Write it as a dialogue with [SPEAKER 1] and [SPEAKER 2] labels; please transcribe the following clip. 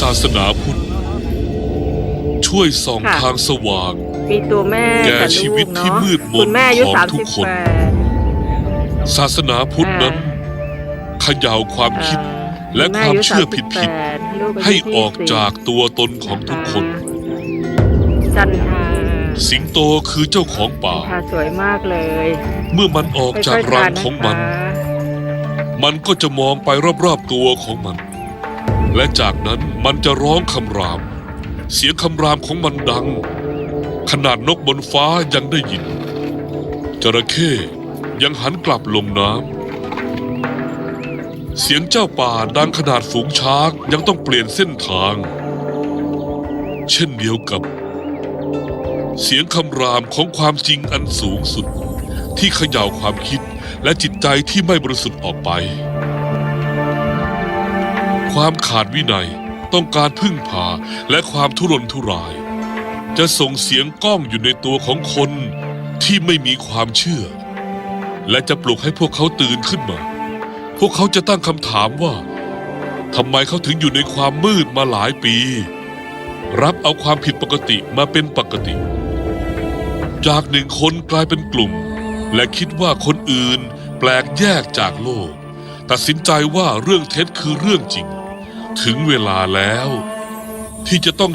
[SPEAKER 1] ศาสนาพุทธ ช่วยส่อง
[SPEAKER 2] ค่ะ
[SPEAKER 1] ทางสว่าง
[SPEAKER 2] มีตัวแม่
[SPEAKER 1] แก่
[SPEAKER 2] กับ
[SPEAKER 1] ชี
[SPEAKER 2] ลู
[SPEAKER 1] วิต
[SPEAKER 2] ก
[SPEAKER 1] ที่
[SPEAKER 2] เนาะ
[SPEAKER 1] มืดมน
[SPEAKER 2] คุณแม่อายุ
[SPEAKER 1] ของ
[SPEAKER 2] สาม
[SPEAKER 1] ทุ
[SPEAKER 2] สิ
[SPEAKER 1] ก
[SPEAKER 2] บ
[SPEAKER 1] คน
[SPEAKER 2] แปด
[SPEAKER 1] ศาสนาพุทธนั้นเขย่าความคิด และความเชื่อผิดๆ ให้ออกจากตัวตนของทุกคน
[SPEAKER 2] จันทา
[SPEAKER 1] สิงโตคือเจ้าของป่า
[SPEAKER 2] ทาสวยมากเลย
[SPEAKER 1] เมื่อมันออกจาก
[SPEAKER 2] ค่อยๆ
[SPEAKER 1] รัง
[SPEAKER 2] ทา
[SPEAKER 1] ของมันะ
[SPEAKER 2] คะ
[SPEAKER 1] มันก็จะมองไปรอบๆตัวของมัน และจากนั้นมันจะร้องคำราม เสียงคำรามของมันดัง ขนาดนกบนฟ้ายังได้ยิน จระเข้ยังหันกลับลงน้ำ เสียงเจ้าป่าดังขนาดฝูงช้างยังต้องเปลี่ยนเส้นทาง เช่นเดียวกับ เสียงคำรามของความจริงอันสูงสุด ที่เขย่าความคิดและจิตใจที่ไม่บริสุทธิ์ออกไป ความขาดวินัยต้องการพึ่งพาและความทุรนทุราย จะส่งเสียงก้องอยู่ในตัวของคนที่ไม่มีความเชื่อ และจะปลุกให้พวกเขาตื่นขึ้นมา พวกเขาจะตั้งคำถามว่าทำไมเขาถึงอยู่ในความมืดมาหลายปี รับเอาความผิดปกติมาเป็นปกติ จากหนึ่งคนกลายเป็นกลุ่ม และคิดว่าคนอื่นแปลกแยกจากโลก ตัดสินใจว่าเรื่องเท็จคือเรื่องจริง ถึงเวลาแล้ว ที่จะต้อง